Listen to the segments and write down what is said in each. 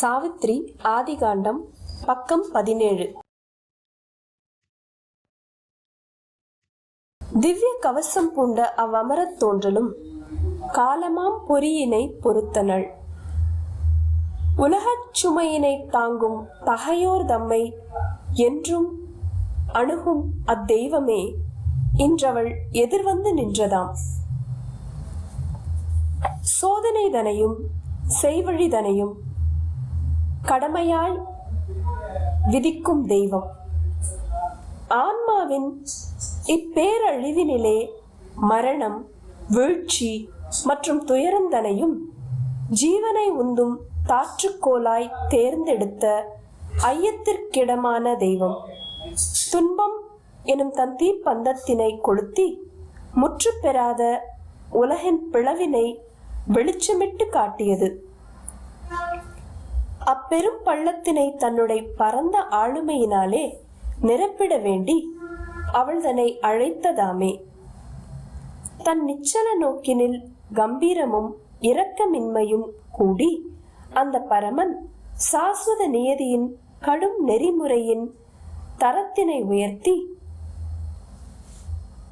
சாவித்ரி ஆதிகாண்டம் பக்கம் பதினேழு. திவ்ய கவசம் பூண்ட அவ்வமரத் தோன்றலும் காலமாம் பொறியினை பொறுத்தனள் உலகச் சுமையினை தாங்கும் பகையோர் தம்மை என்றும் அணுகும் அத்தெய்வமே இன்றவள் எதிர்வந்து நின்றதாம். சோதனைதனையும் செய்வழிதனையும் கடமையாய் விதிக்கும் தெய்வம். ஆன்மாவின் இப்பேரழிவினிலே மரணம் வீழ்ச்சி மற்றும் துயரந்தனையும் ஜீவனை உந்தும் தாற்றுக்கோலாய் தேர்ந்தெடுத்த ஐயத்திற்கிடமான தெய்வம். துன்பம் எனும் தன் தீப்பந்தத்தினை கொளுத்தி முற்று பெறாத உலகின் பிளவினை வெளிச்சமிட்டு காட்டியது. அப்பெரும் பள்ளத்தினை தன்னுடைய பரந்த ஆளுமையினாலே நிரப்பிட வேண்டி அவள் தன்னை அழைத்ததாமே. தன் நிச்சல நோக்கினில் கம்பீரமும் இரக்கமின்மையும் கூடி அந்த பரமன் சாஸ்வத நியதியின் கடும் நெறிமுறையின் தரத்தினை உயர்த்தி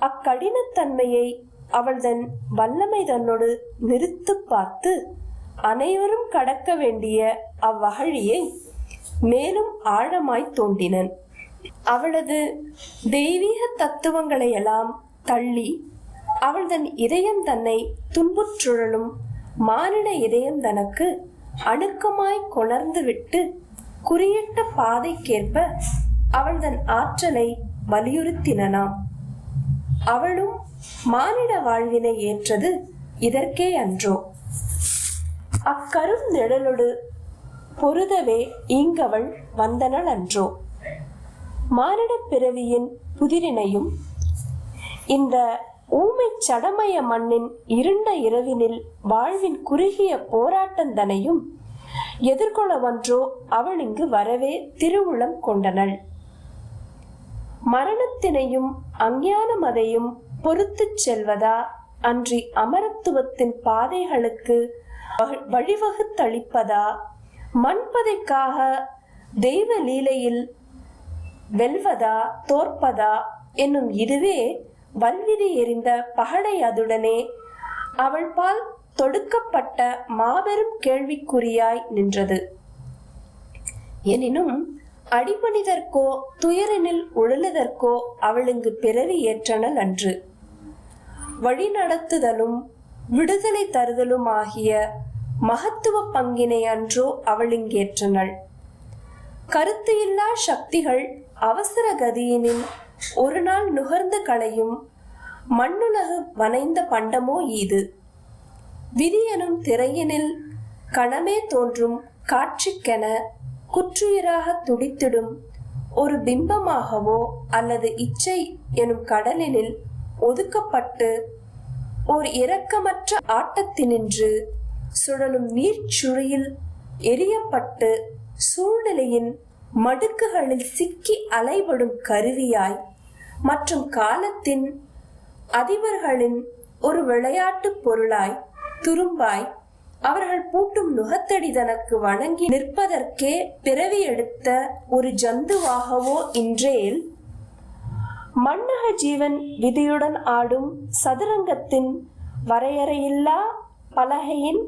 அக்கடினத்தன்மையை அவள் தன் வல்லமை தன்னோடு நிறுத்து பார்த்து அனைவரும் கடக்க வேண்டிய அவ்வகழியை மேலும் ஆழமாய் தோண்டினன் அவளது தெய்வீக தத்துவங்களையெல்லாம் தள்ளி அவள் தன் இதயம் தன்னை துன்புற்றுழலும் மானிட இதயம் தனக்கு அணுக்கமாய் கொணர்ந்து விட்டு குறியிட்ட பாதைக்கேற்ப அவள் தன் ஆற்றலை வலியுறுத்தினாம் அவளும் மானிட வாழ்வினை ஏற்றது இதற்கே அன்றோ. அக்கரும் பொருதவே ஈங்கவள் வந்தனள் அன்றோ. மானிடப் பிறவியின் புதிரினையும் இந்த ஊமை சடமய மண்ணின் இருண்ட இரவினில் வாழ்வின் குறுகிய போராட்டந்தனையும் எதிர்கொள்ளவன்றோ அவள் இங்கு வரவே திருவுளம் கொண்டனள். மரணத்தினையும் அஞ்ஞானமதையும் பொறுத்துச் செல்வதா அன்றி அமரத்துவத்தின் பாதைகளுக்கு வழிவகுத்தளிப்பதா? மண்பதைக்காக தெய்வ லீலையில் வெல்வதா? தோற்பதா? என்னும் இதுவே வல்விதி எறிந்த பகடை அதுடனே அவள் பால் தொடுக்கப்பட்ட மாபெரும் கேள்விக்குறியாய் நின்றது. எனினும் அடிபணிதற்கோ துயரினில் உழலுதற்கோ அவளுங்கு பிறவி ஏற்றனல் அன்று. வழிநடத்துதலும் விடுதலை தருதலும் ஆகிய மகத்துவ பங்கினை அன்றோ அவளிங்கேற்றனள் கருத்து இல்லா சக்திகள் அவசர கதியினில் ஒரு நாள் நுகர்ந்து களையும் மண்ணுலகு வனைந்த பண்டமோ ஈது. விதி எனும் திரையினில் கணமே தோன்றும் காட்சிக்கென குற்றுயிராக துடித்திடும் ஒரு பிம்பமாகவோ அல்லது இச்சை எனும் கடலினில் ஒதுக்கப்பட்டு ஓர் இரக்கமற்ற ஆட்டத்தினின்று சுழலும் நீர்ச்சுழியில் எரியப்பட்டு சூழ்நிலையின் மடுக்குகளில் சிக்கி அலைபடும் கருவியாய் மற்றும் காலத்தின் அதிபர்களின் ஒரு விளையாட்டு பொருளாய் துரும்பாய் அவர்கள் பூட்டும் நுகத்தடி தனக்கு வணங்கி நிற்பதற்கே பிறவி எடுத்த ஒரு ஜந்துவாகவோ இன்றேல் மன்னக ஜீவன் விதியுடன் ஆடும் சதுரங்கத்தின் வரையறையில்லா பலகையின்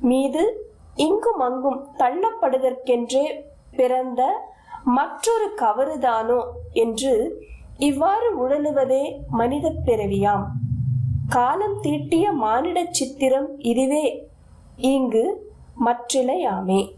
மீது இங்கும் அங்கும் தள்ளப்படுதற்கென்றே பிறந்த மற்றொரு கவறுதானோ என்று இவ்வாறு உழலுவதே மனிதப் பிறவியாம். காலம் தீட்டிய மானிடச் சித்திரம் இதுவே. இங்கு மற்றிலையாமே.